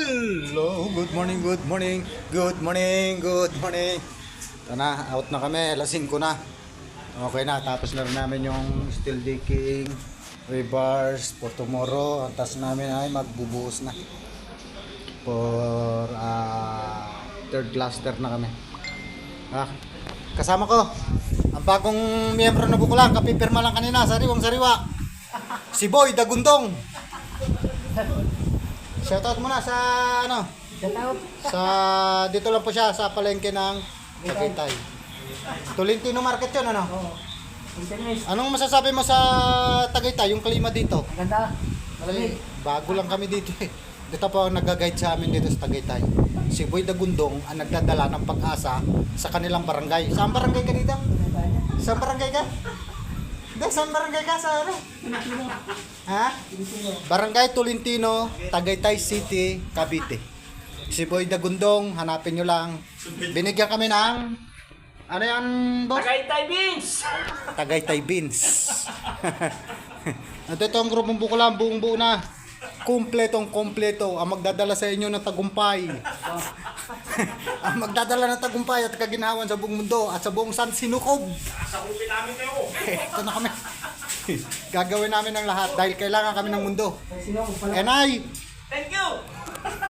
Hello! Good morning, good morning, good morning, good morning. Ito na, out na kami, alas 5 na. Okay na, tapos na rin namin yung steel decking, rebars for tomorrow. Ang task namin ay magbubuhos na. For ah, third cluster na kami. Ah, kasama ko, ang bagong miyembro na bukulang, kapipirma lang kanina, sariwang sariwa. Si Boy Dagundong. Shoutout muna sa ano, Shoutout. sa dito lang po siya sa palengke ng Tagaytay. Tolentino Market 'yon ano? Oo. Anong masasabi mo sa Tagaytay, yung klima dito? Maganda. Malamig. bago lang kami dito eh. Dito po ang nag-guide sa amin dito sa Tagaytay. Si Boy Dagundong ang nagdadala ng pag-asa sa kanilang barangay. Saan barangay ka dito? Saan barangay ka? Hindi, saan barangay ka sa ano? Ha? Barangay Tolentino, Tagaytay City, Cavite. Si Boy Dagundong, hanapin nyo lang. Binigyan kami ng... Ano yan, boss? Tagaytay Beans! Tagaytay Beans. Ito ang grupong Bukulang, buong buo na. Kumpletong kompleto ang magdadala sa inyo ng tagumpay. Ang ah, magdadala ng tagumpay at kaginawan sa buong mundo at sa buong San Sinukob. Sakupin namin kayo. Eh, ito na kami. Gagawin namin ang lahat dahil kailangan kami ng mundo. Enay! Thank you!